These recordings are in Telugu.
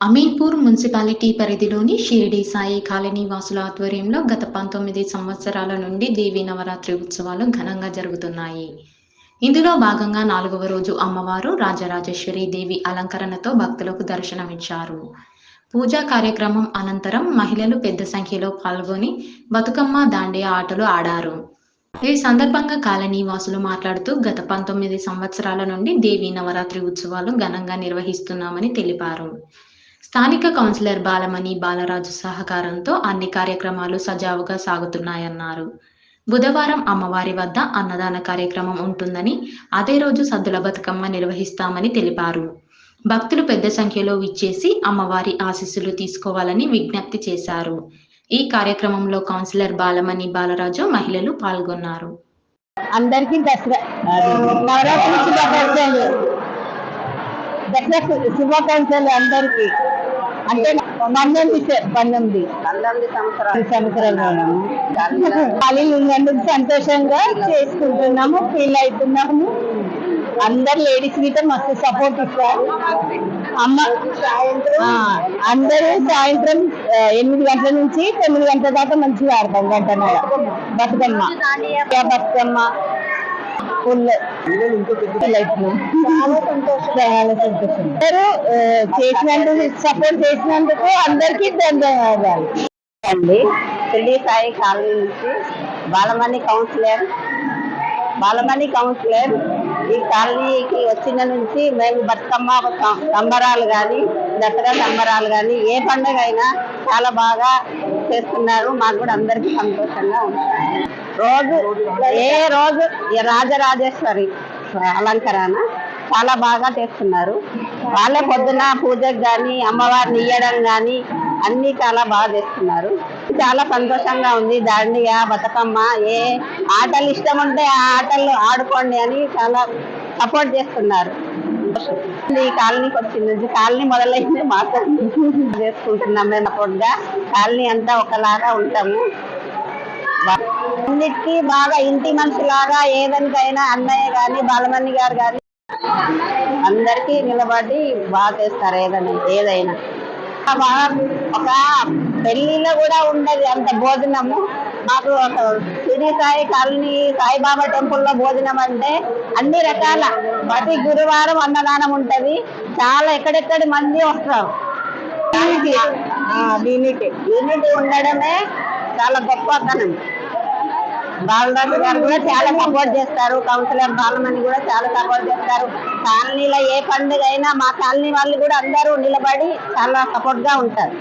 అమీన్పూర్ మున్సిపాలిటీ పరిధిలోని షిరిడి సాయి కాలనీ వాసుల ఆధ్వర్యంలో గత పంతొమ్మిది సంవత్సరాల నుండి దేవీ నవరాత్రి ఉత్సవాలు ఘనంగా జరుగుతున్నాయి. ఇందులో భాగంగా నాలుగవ రోజు అమ్మవారు రాజరాజేశ్వరి దేవి అలంకరణతో భక్తులకు దర్శనమిచ్చారు. పూజా కార్యక్రమం అనంతరం మహిళలు పెద్ద సంఖ్యలో పాల్గొని బతుకమ్మ దాండియా ఆటలు ఆడారు. ఈ సందర్భంగా కాలనీ వాసులు మాట్లాడుతూ గత పంతొమ్మిది సంవత్సరాల నుండి దేవీ నవరాత్రి ఉత్సవాలు ఘనంగా నిర్వహిస్తున్నామని తెలిపారు. స్థానిక కౌన్సిలర్ బాలమణి బాలరాజు సహకారంతో అన్ని కార్యక్రమాలు సజావుగా సాగుతున్నాయన్నారు. బుధవారం అమ్మవారి వద్ద అన్నదాన కార్యక్రమం ఉంటుందని అదే రోజు సద్దుల బతుకమ్మ నిర్వహిస్తామని తెలిపారు. భక్తులు పెద్ద సంఖ్యలో విచ్చేసి అమ్మవారి ఆశీస్సులు తీసుకోవాలని విజ్ఞప్తి చేశారు. ఈ కార్యక్రమంలో కౌన్సిలర్ బాలమణి బాలరాజు మహిళలు పాల్గొన్నారు. అందరికీ దసరా నవరాత్రి శుభాకాంక్షలు. దసరా శుభాకాంక్షలు అందరికీ. అంటే పంతొమ్మిది పంతొమ్మిది పంతొమ్మిది సంవత్సరాలు. సంవత్సరాలు ఉన్నందుకు సంతోషంగా చేసుకుంటున్నాము ఫీల్ అవుతున్నాము. అందరు లేడీస్ గిట్ట మస్తు సపోర్ట్ ఇస్తారు. అమ్మ అందరూ సాయంత్రం ఎనిమిది గంటల నుంచి తొమ్మిది గంటల దాకా మంచిగా ఆడతాం గంటన్నర బతుకమ్మ. బతుకమ్మ. చాలా సంతోషం. చేసినందుకు సపోర్ట్ చేసినందుకు అందరికీ ధన్యవాదాలు. అండి షిరిడి సాయి కాలనీ నుంచి బాలమణి కౌన్సిలర్ బాలమణి కౌన్సిలర్ ఈ కాలనీకి వచ్చిన నుంచి మేము బతుకమ్మ సంబరాలు కానీ దసరా సంబరాలు కానీ ఏ పండుగ అయినా చాలా బాగా చేస్తున్నారు. మాకు కూడా అందరికీ సంతోషంగా ఉంది. రోజు ఏ రోజు రాజరాజేశ్వరి అలంకరణ చాలా బాగా చేస్తున్నారు. వాళ్ళే పొద్దున పూజకు కానీ అమ్మవారిని ఇయ్యడం కానీ అన్నీ చాలా బాగా చేస్తున్నారు. చాలా సంతోషంగా ఉంది. దాండియా బతుకమ్మ ఏ ఆటలు ఇష్టం ఉంటే ఆ ఆటలు ఆడుకోండి అని చాలా సపోర్ట్ చేస్తున్నారు. ఈ కాలనీకి వచ్చింది. కాలనీ మొదలైంది మాత్రం. చేసుకుంటున్నాం మేము సపోర్ట్ కాలనీ అంతా ఒకలాగా ఉంటాము. అన్నిటికీ బాగా ఇంటి మనిషి లాగా ఏదానికైనా అన్నయ్య గాని బాలమణి గారు గాని అందరికీ నిలబడి బాగా చేస్తారు ఏదైనా ఏదైనా. బాగా ఒక పెళ్ళిలో కూడా ఉండదు అంత భోజనము. మాకు ఒక సిరి సాయి కాలనీ సాయిబాబా టెంపుల్లో భోజనం అంటే అన్ని రకాల ప్రతి గురువారం అన్నదానం ఉంటది. చాలా ఎక్కడెక్కడి మంది వస్తారు. దీనికి దీనికి యూనిటీ ఉండడమే చాలా గొప్పతనం. బాలరాజు గారు కూడా చాలా సపోర్ట్ చేస్తారు. కౌన్సిలర్ బాలమణి కూడా చాలా సపోర్ట్ చేస్తారు. కాలనీలో ఏ పండుగ అయినా మా కాలనీ వాళ్ళు కూడా అందరూ నిలబడి చాలా సపోర్ట్గా ఉంటారు.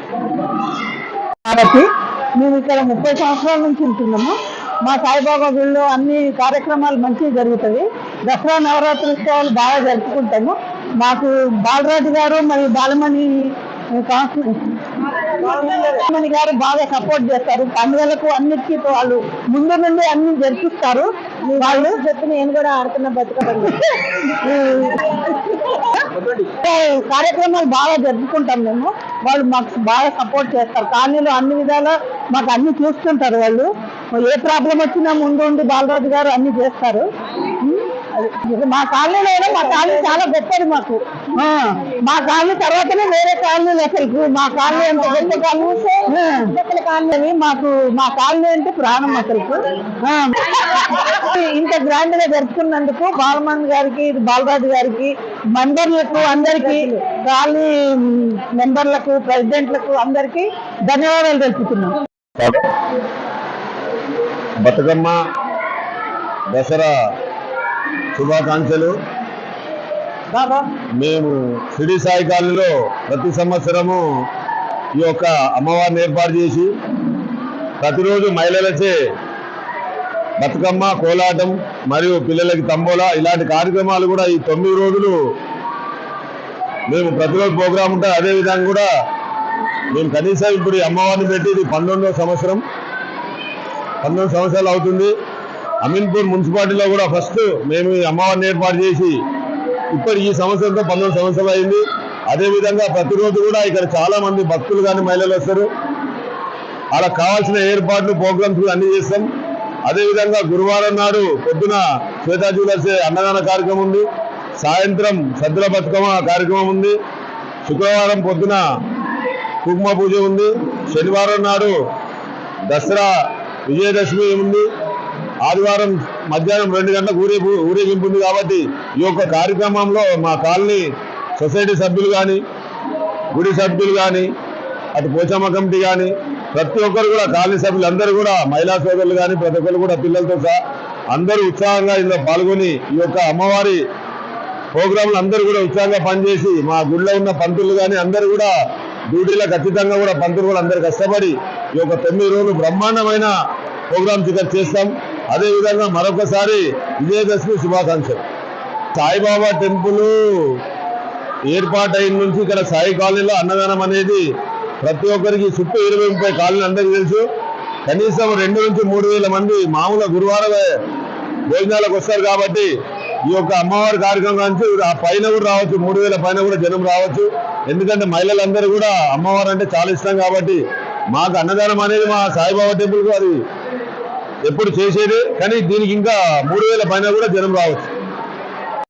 కాబట్టి మేము ఇక్కడ ముప్పై సంవత్సరాల నుంచి ఉంటున్నాము. మా సాయిబాబా గుళ్ళో అన్ని కార్యక్రమాలు మంచిగా జరుగుతాయి. దసరా నవరాత్రి ఉత్సవాలు బాగా జరుపుకుంటాము. మాకు బాలరాజు గారు మరియు బాలమణి కౌన్సిలర్ బాలమణి గారు బాగా సపోర్ట్ చేస్తారు. పండుగలకు అన్నిటికీ వాళ్ళు ముందు నుండి అన్ని జరిపిస్తారు. వాళ్ళు చెప్పి నేను కూడా ఆడుతున్న బతుకమ్మ. కార్యక్రమాలు బాగా జరుపుకుంటాం మేము. వాళ్ళు మాకు బాగా సపోర్ట్ చేస్తారు. కాలనీలో అన్ని విధాలా మాకు అన్ని చూస్తుంటారు వాళ్ళు. ఏ ప్రాబ్లం వచ్చినా ముందు ఉండి బాలరాజు గారు అన్ని చేస్తారు. మా కాలనీలో అయినా మా కాలనీ చాలా గొప్పది మాకు. ఆ, మా కాలనీ తర్వాతనే వేరే కాలనీలు అసలు. మా కాలనీ అంత గొప్ప కాలనీ? కాలనీ మాకు మా కాలనీ అంటే ప్రాణం అసలు. ఇంత గ్రాండ్గా జరుపుకున్నందుకు బాలమన్ గారికి బాలరాజు గారికి మెంబర్లకు అందరికి కాలనీ మెంబర్లకు ప్రెసిడెంట్లకు అందరికి ధన్యవాదాలు తెలుపుతున్నాం. బతుకమ్మ దసరా శుభాకాంక్షలు. మేము షిరిడి సాయి కాలనీలో ప్రతి సంవత్సరము ఈ యొక్క అమ్మవారిని ఏర్పాటు చేసి ప్రతిరోజు మహిళలచే బతుకమ్మ కోలాటం మరియు పిల్లలకి తంబోలా ఇలాంటి కార్యక్రమాలు కూడా ఈ తొమ్మిది రోజులు మేము ప్రతిరోజు ప్రోగ్రాం ఉంటుంది అదే విధంగా కూడా మేము కనీసం ఇప్పుడు ఈ అమ్మవారిని పెట్టి ఇది పంతొమ్మిదవ సంవత్సరం. పంతొమ్మిది సంవత్సరాలు అవుతుంది. అమీన్పూర్ మున్సిపాలిటీలో కూడా ఫస్ట్ మేము ఈ అమ్మవారిని ఏర్పాటు చేసి ఇప్పుడు ఈ సంవత్సరంతో పంతొమ్మిది సంవత్సరాలు అయింది. అదేవిధంగా ప్రతిరోజు కూడా ఇక్కడ చాలా మంది భక్తులు కానీ మహిళలు వస్తారు. అలా కావాల్సిన ఏర్పాట్లు ప్రోగ్రామ్స్ అన్ని చేస్తాం. అదేవిధంగా గురువారం నాడు పొద్దున శ్వేతా జ్యువెలర్స్ అన్నదాన కార్యక్రమం ఉంది. సాయంత్రం సద్దుల బతుకమ్మ కార్యక్రమం ఉంది. శుక్రవారం పొద్దున కుంకుమ పూజ ఉంది. శనివారం నాడు దసరా విజయదశమి ఉంది. ఆదివారం మధ్యాహ్నం రెండు గంటలకు ఊరేపు ఊరేగింపు ఉంది కాబట్టి ఈ యొక్క కార్యక్రమంలో మా కాలనీ సొసైటీ సభ్యులు కానీ గుడి సభ్యులు కానీ అటు పోచమ్మ కమిటీ కానీ ప్రతి ఒక్కరు కూడా కాలనీ సభ్యులు అందరూ కూడా మహిళా సోదరులు కానీ ప్రతి ఒక్కరు కూడా పిల్లలతో సహా అందరూ ఉత్సాహంగా ఇందులో పాల్గొని ఈ యొక్క అమ్మవారి ప్రోగ్రాంలు అందరూ కూడా ఉత్సాహంగా పనిచేసి మా గుడిలో ఉన్న పంతులు కానీ అందరూ కూడా డ్యూటీలో ఖచ్చితంగా కూడా పంతులు కూడా అందరు కష్టపడి ఈ యొక్క తొమ్మిది రోజులు బ్రహ్మాండమైన ప్రోగ్రామ్స్ ఇక్కడ చేస్తాం. అదే విధంగా మరొకసారి విజయదశమి శుభాకాంక్షలు. సాయిబాబా టెంపుల్ ఏర్పాటైన నుంచి ఇక్కడ సాయి కాలనీలో అన్నదానం అనేది ప్రతి ఒక్కరికి చుట్టూ ఇరవై ముప్పై కాలనీ అందరికీ తెలుసు. కనీసం రెండు నుంచి మూడు వేల మంది మామూలుగా గురువారం భోజనాలకు వస్తారు కాబట్టి ఈ యొక్క అమ్మవారి కార్యక్రమం నుంచి ఆ పైన కూడా రావచ్చు మూడు వేల పైన కూడా జనం రావచ్చు. ఎందుకంటే మహిళలందరూ కూడా అమ్మవారు అంటే చాలా ఇష్టం కాబట్టి మాకు అన్నదానం అనేది మా సాయిబాబా టెంపుల్ అది ఎప్పుడు చేసేది కానీ దీనికి ఇంకా మూడు వేల పైన కూడా జనం రావచ్చు.